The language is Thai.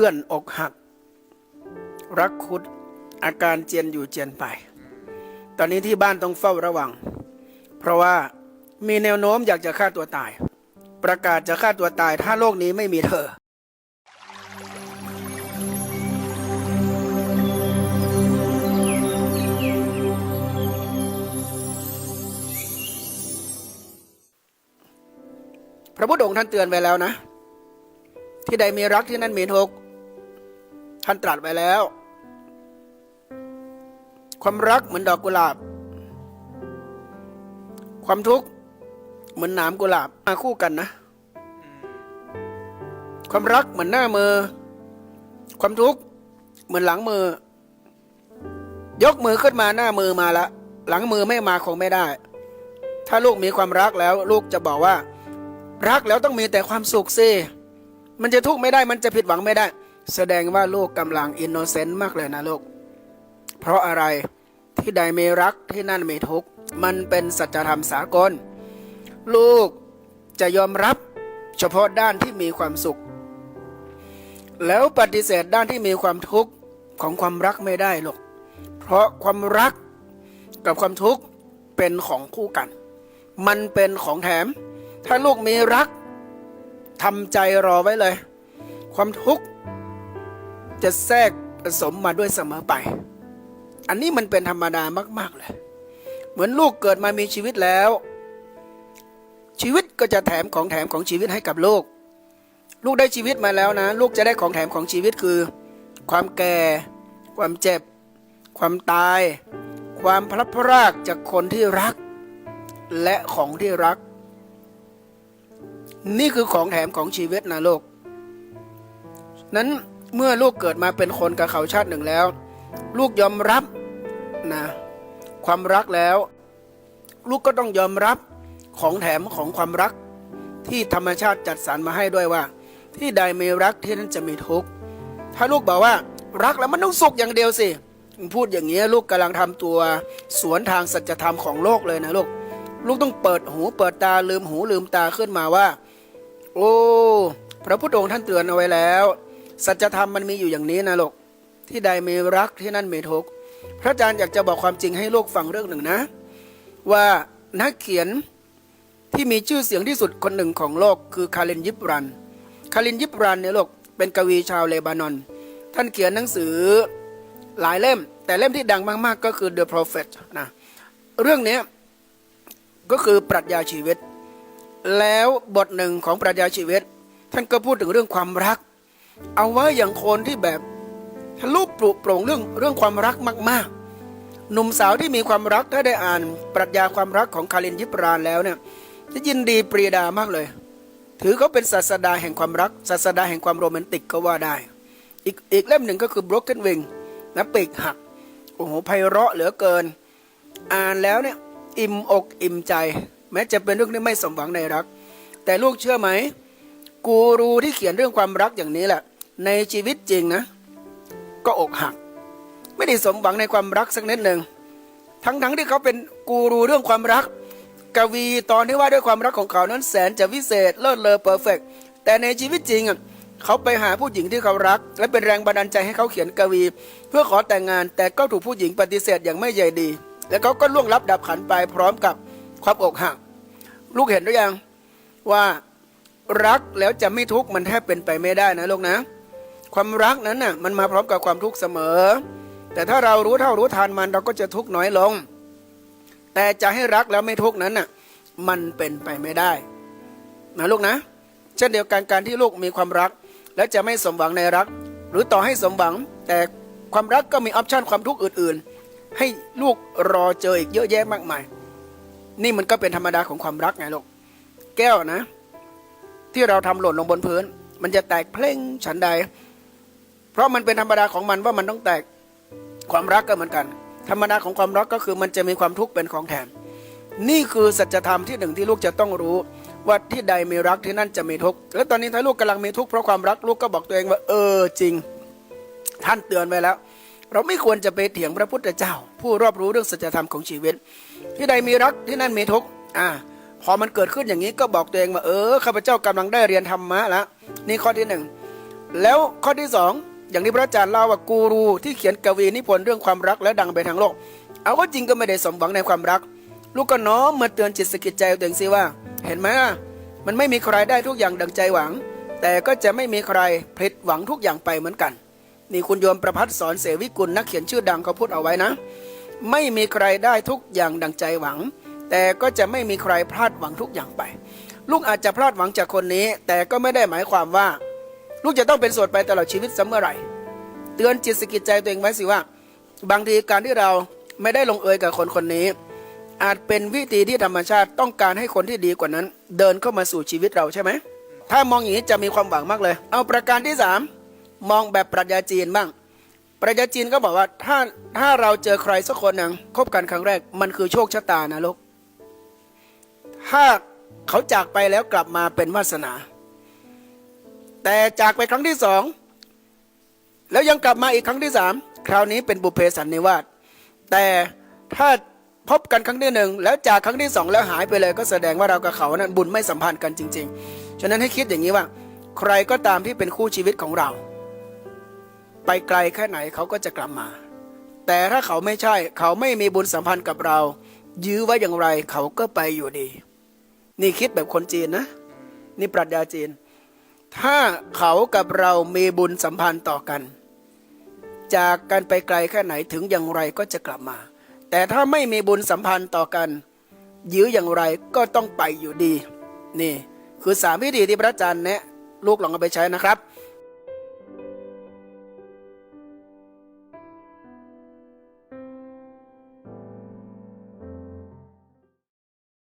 พื่อนอกหัก รักคุดอาการเจียนอยู่เจียนไป ตอนนี้ที่บ้านต้องเฝ้าระวัง เพราะว่ามีแนวโน้มอยากจะฆ่าตัวตาย ประกาศจะฆ่าตัวตายถ้าโลกนี้ไม่มีเธอพระพุทธองค์ท่านเตือนไว้แล้วนะ ที่ใดมีรักที่นั่นมีทุกข์ ท่านตรัสไว้แล้ว ความรักเหมือนดอกกุหลาบ ความทุกข์เหมือนหนามกุหลาบมาคู่กันนะ ความรักเหมือนหน้ามือ ความทุกข์เหมือนหลังมือ ยกมือขึ้นมาหน้ามือมาละ หลังมือไม่มาคงไม่ได้ ถ้าลูกมีความรักแล้ว ลูกจะบอกว่า รักแล้วต้องมีแต่ความสุขสิมันจะทุกข์ไม่ได้ มันจะผิดหวังไม่ได้ แสดงว่าลูกกำลังอินโนเซนต์มากเลยนะลูก เพราะอะไรที่ใดมีรักที่นั่นมีทุกข์มันเป็นสัจธรรมสากล ลูกจะยอมรับเฉพาะด้านที่มีความสุข แล้วปฏิเสธด้านที่มีความทุกข์ของความรักไม่ได้หรอก เพราะความรักกับความทุกข์เป็นของคู่กัน มันเป็นของแถม ถ้าลูกมีรักทำใจรอไว้เลย ความทุกข์ จะแทรกผสมมาด้วยเสมอไป อันนี้มันเป็นธรรมดามาก ๆ เลย เหมือนลูกเกิดมามีชีวิตแล้ว ชีวิตก็จะแถมของแถมของชีวิตให้กับลูก ลูกได้ชีวิตมาแล้วนะ ลูกจะได้ของแถมของชีวิตคือ ความแก่ ความเจ็บ ความตาย ความพลัดพรากจากคนที่รัก และของที่รัก นี่คือของแถมของชีวิตนะลูกนั้น เมื่อลูกเกิดมาเป็นคนกับเขาชาติหนึ่งแล้ว ลูกยอมรับนะความรักแล้ว ลูกก็ต้องยอมรับของแถมของความรัก ที่ธรรมชาติจัดสรรมาให้ด้วยว่า ที่ใดมีรักที่นั่นจะมีทุกข์ถ้าลูกบอกว่ารักแล้วมันต้องสุขอย่างเดียวสิพูดอย่างนี้ลูกกำลังทำตัวสวนทางสัจธรรมของโลกเลยนะลูก ลูกต้องเปิดหูเปิดตาลืมหูลืมตาขึ้นมาว่า โอ้ พระพุทธองค์ท่านเตือนเอาไว้แล้ว สัจธรรมมันมีอยู่อย่างนี้นะลูกที่ใดมีรักที่นั่นมีทุกข์พระอาจารย์อยากจะบอกความจริงให้โลกฟังเรื่องหนึ่งนะ ว่านักเขียนที่มีชื่อเสียงที่สุดคนหนึ่งของโลกคือคารินยิบรัน คารินยิบรันเนี่ยลูกเป็นกวีชาวเลบานอน ท่านเขียนหนังสือหลายเล่ม แต่เล่มที่ดังมากๆก็คือ The Prophet นะเรื่องนี้ก็คือปรัชญาชีวิต แล้วบทหนึ่งของปรัชญาชีวิต ท่านก็พูดถึงเรื่องความรัก เอาไว้อย่างคนที่แบบทะลุปลุกโปร่งเรื่องเรื่องความรักมาก ๆ หนุ่มสาวที่มีความรักถ้าได้อ่าน ปรัชญาความรักของคารินยิปรานแล้วเนี่ยจะยินดีปรีดามากเลย ถือเขาเป็นศาสดาแห่งความรัก ศาสดาแห่งความโรแมนติกก็ว่าได้ อีกอีกเล่มหนึ่งก็คือ Broken Wing นะปีกหักโอ้โหไพเราะเหลือเกิน อ่านแล้วเนี่ยอิ่มอกอิ่มใจ แม้จะเป็นเรื่องที่ไม่สมหวังในรัก แต่ลูกเชื่อไหม กูรูที่เขียนเรื่องความรักอย่างนี้แหละ ในชีวิตจริงนะ ก็อกหัก ไม่ได้สมหวังในความรักสักนิดหนึ่งทั้งๆที่เขาเป็นกูรูเรื่องความรัก กวีตอนที่ว่าด้วยความรักของเขานั้นแสนจะวิเศษเลิศเลอเพอร์เฟกแต่ในชีวิตจริงอะเขาไปหาผู้หญิงที่เขารัก และเป็นแรงบันดาลใจให้เขาเขียนกวี เพื่อขอแต่งงาน แต่ก็ถูกผู้หญิงปฏิเสธอย่างไม่ใยดี แล้วเขาก็ล่วงลับดับขันไปพร้อมกับความอกหัก ลูกเห็นหรือยังว่า รักแล้วจะไม่ทุกข์มันแทบเป็นไปไม่ได้นะลูกนะ ความรักนั้นน่ะมันมาพร้อมกับความทุกข์เสมอ แต่ถ้าเรารู้เท่ารู้ทันมันเราก็จะทุกข์น้อยลง แต่จะให้รักแล้วไม่ทุกข์นั้นน่ะมันเป็นไปไม่ได้นะลูกนะ เช่นเดียวกันการที่ลูกมีความรัก และจะไม่สมหวังในรัก หรือต่อให้สมหวัง แต่ความรักก็มีออปชันความทุกข์อื่น ๆ ให้ลูกรอเจออีกเยอะแยะมากมาย นี่มันก็เป็นธรรมดาของความรักไงลูกแก้วนะ ที่เราทำหล่นลงบนพื้น มันจะแตกเพลงฉันใด เพราะมันเป็นธรรมดาของมันว่ามันต้องแตกความรักก็เหมือนกัน ธรรมดาของความรักก็คือมันจะมีความทุกข์เป็นของแถม นี่คือสัจธรรมที่หนึ่งที่ลูกจะต้องรู้ว่าที่ใดมีรักที่นั่นจะมีทุกข์และตอนนี้ถ้าลูกกำลังมีทุกข์เพราะความรักลูกก็บอกตัวเองว่า เออจริง ท่านเตือนไว้แล้ว เราไม่ควรจะไปเถียงพระพุทธเจ้า ผู้รอบรู้เรื่องสัจธรรมของชีวิต ที่ใดมีรักที่นั่นมีทุกข์อ่า พอมันเกิดขึ้นอย่างนี้ก็บอกตัวเองว่าเออข้าพเจ้ากำลังได้เรียนธรรมะแล้วนี่ข้อที่หนึ่งแล้วข้อที่สองอย่างที่พระอาจารย์เล่าว่ากูรูที่เขียนกวีนิพนธ์เรื่องความรักและดังไปทั้งโลก เอาก็จริงก็ไม่ได้สมหวังในความรัก ลูกก็น้อมมาเตือนจิตสกิดใจตัวเองสิว่า เห็นไหมล่ะมันไม่มีใครได้ทุกอย่างดังใจหวัง แต่ก็จะไม่มีใครผิดหวังทุกอย่างไปเหมือนกันนี่คุณโยมประพัฒสอนเสวิกุลนักเขียนชื่อดังเขาพูดเอาไว้นะ ไม่มีใครได้ทุกอย่างดังใจหวัง แต่ก็จะไม่มีใครพลาดหวังทุกอย่างไป ลูกอาจจะพลาดหวังจากคนนี้ แต่ก็ไม่ได้หมายความว่า ลูกจะต้องเป็นโสดไปตลอดชีวิตเสมอไหร่ เตือนจิตสกิดใจตัวเองไว้สิว่า บางทีการที่เราไม่ได้ลงเอยกับคนคนนี้ อาจเป็นวิธีที่ธรรมชาติต้องการให้คนที่ดีกว่านั้น เดินเข้ามาสู่ชีวิตเราใช่ไหมถ้ามองอย่างนี้จะมีความหวังมากเลย เอาประการที่สามมองแบบปรัชญาจีนบ้าง ปรัชญาจีนก็บอกว่าถ้าถ้าเราเจอใครสักคนหนึ่งคบกันครั้งแรก มันคือโชคชะตานะลูก ถ้าเขาจากไปแล้วกลับมาเป็นวาสนา แต่จากไปครั้งที่สอง แล้วยังกลับมาอีกครั้งที่สามคราวนี้เป็นบุพเพสันนิวาสแต่ถ้าพบกันครั้งที่หนึ่งแล้วจากครั้งที่สองแล้วหายไปเลย ก็แสดงว่าเรากับเขานั้นบุญไม่สัมพันธ์กันจริง ๆ ฉะนั้นให้คิดอย่างนี้ว่า ใครก็ตามที่เป็นคู่ชีวิตของเรา ไปไกลแค่ไหนเขาก็จะกลับมา แต่ถ้าเขาไม่ใช่เขาไม่มีบุญสัมพันธ์กับเรา ยื้อไว้อย่างไรเขาก็ไปอยู่ดี นี่คิดแบบคนจีนนะ นี่ปรัชญาจีน ถ้าเขากับเรามีบุญสัมพันธ์ต่อกัน จากกันไปไกลแค่ไหนถึงอย่างไรก็จะกลับมา แต่ถ้าไม่มีบุญสัมพันธ์ต่อกัน ยื้ออย่างไรก็ต้องไปอยู่ดี นี่ คือสามวิธีที่พระอาจารย์แนะลูกลองเอาไปใช้นะครับ